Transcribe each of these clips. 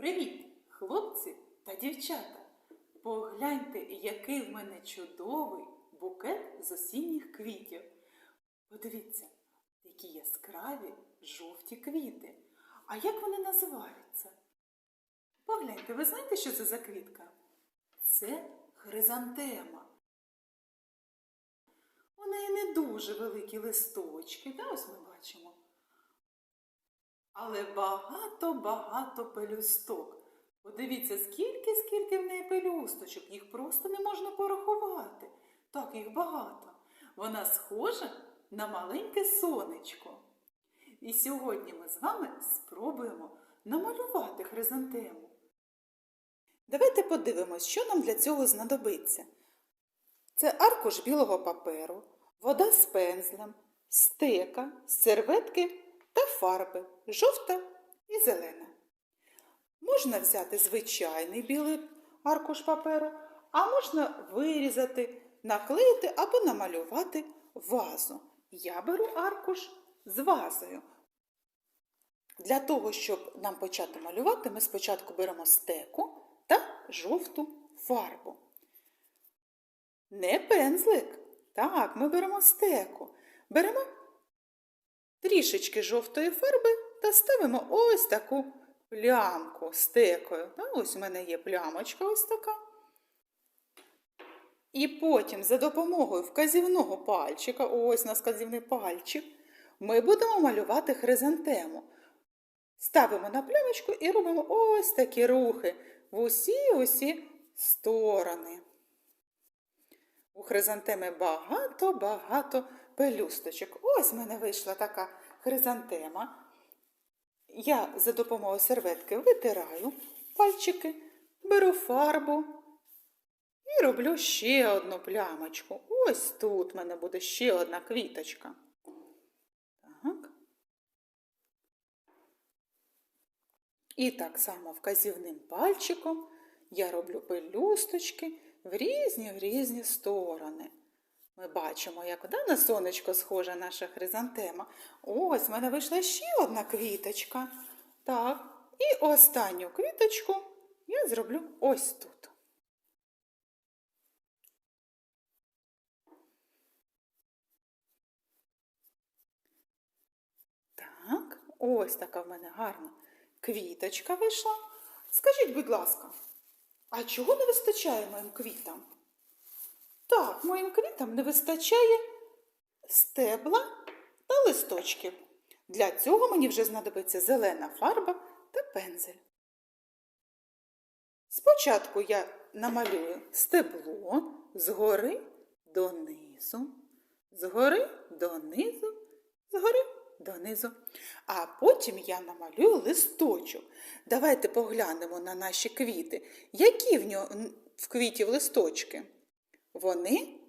Привіт, хлопці та дівчата! Погляньте, який в мене чудовий букет з осінніх квітів. Подивіться, які яскраві жовті квіти. А як вони називаються? Погляньте, ви знаєте, що це за квітка? Це хризантема. У неї не дуже великі листочки, да, ось ми бачимо. Але багато-багато пелюсток. Подивіться, скільки, скільки в неї пелюсточок, їх просто не можна порахувати. Так, їх багато. Вона схожа на маленьке сонечко. І сьогодні ми з вами спробуємо намалювати хризантему. Давайте подивимось, що нам для цього знадобиться. Це аркуш білого паперу, вода з пензлем, стека, серветки та фарби жовта і зелена. Можна взяти звичайний білий аркуш паперу, а можна вирізати, наклеїти або намалювати вазу. Я беру аркуш з вазою. Для того, щоб нам почати малювати, ми спочатку беремо стеку та жовту фарбу. Не пензлик. Так, ми беремо стеку. Беремо трішечки жовтої фарби та ставимо ось таку плямку стекою. Та Ось у мене є плямочка ось така. І потім за допомогою вказівного пальчика, ось у нас вказівний пальчик, ми будемо малювати хризантему. Ставимо на плямочку і робимо ось такі рухи в усі-усі сторони. У хризантеми багато-багато пелюсточок. Ось в мене вийшла така хризантема. Я за допомогою серветки витираю пальчики, беру фарбу і роблю ще одну плямочку. Ось тут в мене буде ще одна квіточка. Так. І так само вказівним пальчиком я роблю пелюсточки в різні в різні сторони. Ми бачимо, як да, на сонечко схожа наша хризантема. Ось в мене вийшла ще одна квіточка. Так, і останню квіточку я зроблю ось тут. Так, ось така в мене гарна квіточка вийшла. Скажіть, будь ласка, а чого не вистачає моїм квітам? Так, моїм квітам не вистачає стебла та листочків. Для цього мені вже знадобиться зелена фарба та пензель. Спочатку я намалюю стебло згори донизу, згори донизу, згори донизу. А потім я намалюю листочок. Давайте поглянемо на наші квіти. Які в нього в квітів листочки? Вони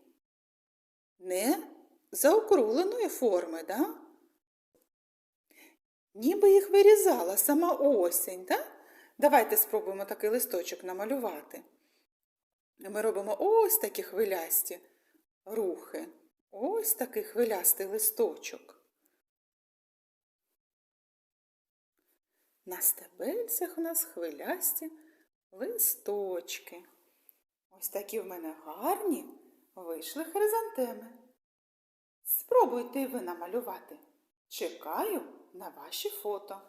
не заокругленої форми, да? ніби їх вирізала сама осінь. Да? Давайте спробуємо такий листочок намалювати. Ми робимо ось такі хвилясті рухи. Ось такий хвилястий листочок. На стебельцях у нас хвилясті листочки. Ось такі в мене гарні вийшли хризантеми. Спробуйте ви намалювати. Чекаю на ваші фото.